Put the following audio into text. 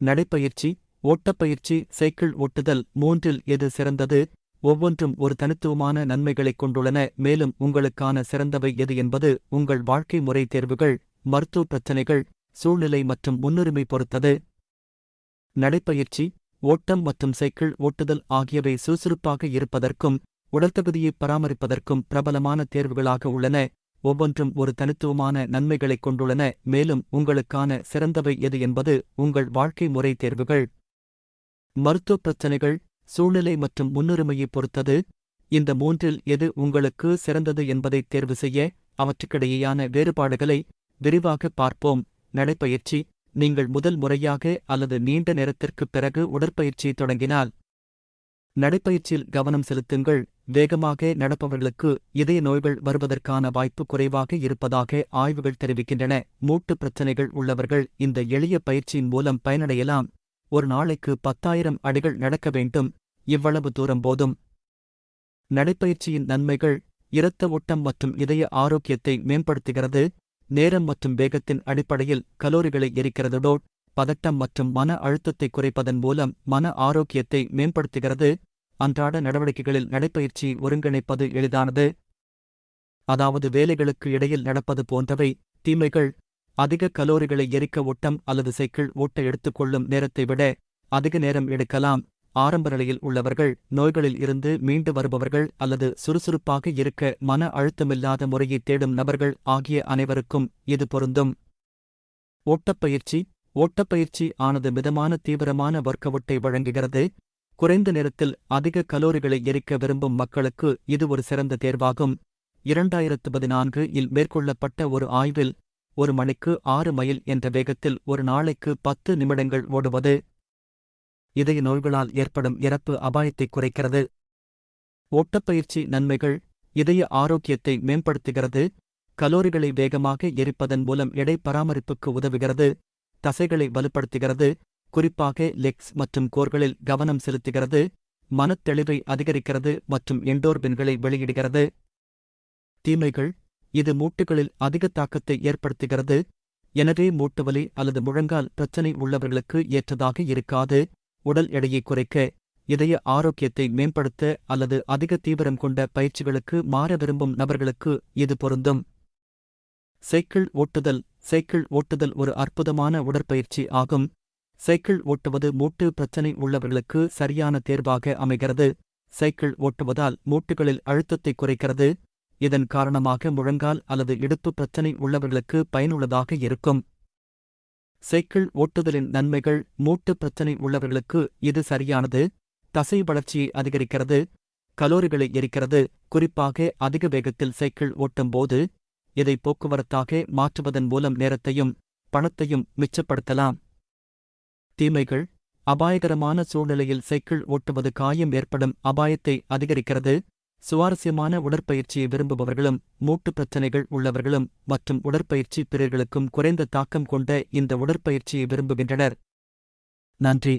நடைப்பயிற்சி ஓட்டப்பயிற்சி சைக்கிள் ஓட்டுதல் மூன்றில் எது சிறந்தது? ஒவ்வொன்றும் ஒரு தனித்துவமான நன்மைகளைக் கொண்டுள்ளன. மேலும் உங்களுக்கான சிறந்தவை எது என்பது உங்கள் வாழ்க்கை முறை தேர்வுகள் மருத்துவ பிரச்சினைகள் சூழ்நிலை மற்றும் முன்னுரிமை பொறுத்தது. நடைப்பயிற்சி ஓட்டம் மற்றும் சைக்கிள் ஓட்டுதல் ஆகியவை சுறுசுறுப்பாக இருப்பதற்கும் உடல்தகுதியை பராமரிப்பதற்கும் பிரபலமான தேர்வுகளாக உள்ளன. ஒவ்வொன்றும் ஒரு தனித்துவமான நன்மைகளைக் கொண்டுள்ளன மேலும் உங்களுக்கான சிறந்தவை எது என்பது உங்கள் வாழ்க்கை முறை தேர்வுகள். மருத்துவ பிரச்சினைகள் சூழ்நிலை மற்றும் முன்னுரிமையைப் பொறுத்தது. இந்த மூன்றில் எது உங்களுக்கு சிறந்தது என்பதை தேர்வு செய்ய அவற்றுக்கிடையேயான வேறுபாடுகளை விரிவாக பார்ப்போம். நடைப்பயிற்சி நீங்கள் முதல் முறையாக அல்லது நீண்ட நேரத்திற்குப் பிறகு உடற்பயிற்சியை தொடங்கினால். நடைப்பயிற்சியில் கவனம் செலுத்துங்கள். வேகமாக நடப்பவர்களுக்கு இதய நோய்கள் வருவதற்கான வாய்ப்பு குறைவாக இருப்பதாக ஆய்வுகள் தெரிவிக்கின்றன. மூட்டு பிரச்சினைகள் உள்ளவர்கள் இந்த எளிய பயிற்சியின் மூலம் பயனடையலாம். ஒரு நாளைக்கு பத்தாயிரம் அடிகள் நடக்க வேண்டும். இவ்வளவு தூரம் போதும். நடைப்பயிற்சியின் நன்மைகள் இரத்த ஓட்டம் மற்றும் இதய ஆரோக்கியத்தை மேம்படுத்துகிறது. நேரம் மற்றும் வேகத்தின் அடிப்படையில் கலோரிகளை எரிக்கிறதோடு பதட்டம் மற்றும் மன அழுத்தத்தை குறைப்பதன் மூலம் மன ஆரோக்கியத்தை மேம்படுத்துகிறது. அன்றாட நடவடிக்கைகளில் நடைப்பயிற்சி ஒருங்கிணைப்பது எளிதானது. அதாவது வேலைகளுக்கு இடையில் நடப்பது போன்றவை தீமைகள் அதிக கலோரிகளை எரிக்க ஓட்டம் அல்லது சைக்கிள் ஓட்ட எடுத்துக்கொள்ளும் நேரத்தை விட அதிக நேரம் எடுக்கலாம். ஆரம்ப நிலையில் உள்ளவர்கள் நோய்களில் இருந்து மீண்டு வருபவர்கள் அல்லது சுறுசுறுப்பாக இருக்க மன அழுத்தமில்லாத முறையை தேடும் நபர்கள் ஆகிய அனைவருக்கும் இது பொருந்தும். ஓட்டப்பயிற்சி ஓட்டப்பயிற்சி ஆனது மிதமான தீவிரமான வர்க்கவுட்டை வழங்குகிறது. குறைந்த நேரத்தில் அதிக கலோரிகளை எரிக்க விரும்பும் மக்களுக்கு இது ஒரு சிறந்த தேர்வாகும். இரண்டாயிரத்து பதினான்கு இல் மேற்கொள்ளப்பட்ட ஒரு ஆய்வில் ஒரு மணிக்கு ஆறு மைல் என்ற வேகத்தில் ஒரு நாளைக்கு பத்து நிமிடங்கள் ஓடுவது இதய நோய்களால் ஏற்படும் இறப்பு அபாயத்தை குறைக்கிறது. ஓட்டப்பயிற்சி நன்மைகள் இதய ஆரோக்கியத்தை மேம்படுத்துகிறது. கலோரிகளை வேகமாக எரிப்பதன் மூலம் எடை பராமரிப்புக்கு உதவுகிறது. தசைகளை வலுப்படுத்துகிறது. குறிப்பாக லெக்ஸ் மற்றும் கோர்களில் கவனம் செலுத்துகிறது மனத்தெளிவை அதிகரிக்கிறது மற்றும் எண்டோர்பின்களை வெளியிடுகிறது. தீமைகள் இது மூட்டுகளில் அதிக தாக்கத்தை ஏற்படுத்துகிறது. எனவே மூட்டுவலி அல்லது முழங்கால் பிரச்சனை உள்ளவர்களுக்கு ஏற்றதாக இருக்காது. உடல் எடையை குறைக்க இதய ஆரோக்கியத்தை மேம்படுத்த அல்லது அதிக தீவிரம் கொண்ட பயிற்சிகளுக்கு மாற விரும்பும் நபர்களுக்கு இது பொருந்தும். சைக்கிள் ஓட்டுதல் சைக்கிள் ஓட்டுதல் ஒரு அற்புதமான உடற்பயிற்சி ஆகும். சைக்கிள் ஓட்டுவது மூட்டு பிரச்சனை உள்ளவர்களுக்கு சரியான தேர்வாக அமைகிறது. சைக்கிள் ஓட்டுவதால் மூட்டுகளில் அழுத்தத்தை குறைக்கிறது. இதன் காரணமாக முழங்கால் அல்லது இடுப்பு பிரச்சனை உள்ளவர்களுக்கு பயனுள்ளதாக இருக்கும். சைக்கிள் ஓட்டுதலின் நன்மைகள் மூட்டு பிரச்சனை உள்ளவர்களுக்கு இது சரியானது. தசை வளர்ச்சியை அதிகரிக்கிறது. கலோரிகளை எரிக்கிறது. குறிப்பாக அதிக வேகத்தில் சைக்கிள் ஓட்டும்போது இதை போக்குவரத்தாக மாற்றுவதன் மூலம் நேரத்தையும் பணத்தையும் மிச்சப்படுத்தலாம். தீமைகள் அபாயகரமான சூழ்நிலையில் சைக்கிள் ஓட்டுவது காயம் ஏற்படும் அபாயத்தை அதிகரிக்கிறது. சுவாரஸ்யமான உடற்பயிற்சியை விரும்புபவர்களும் மூட்டு பிரச்சினைகள் உள்ளவர்களும் மற்றும் உடற்பயிற்சி பிறர்களுக்கும் குறைந்த தாக்கம் கொண்ட இந்த உடற்பயிற்சியை விரும்புகின்றனர். நன்றி.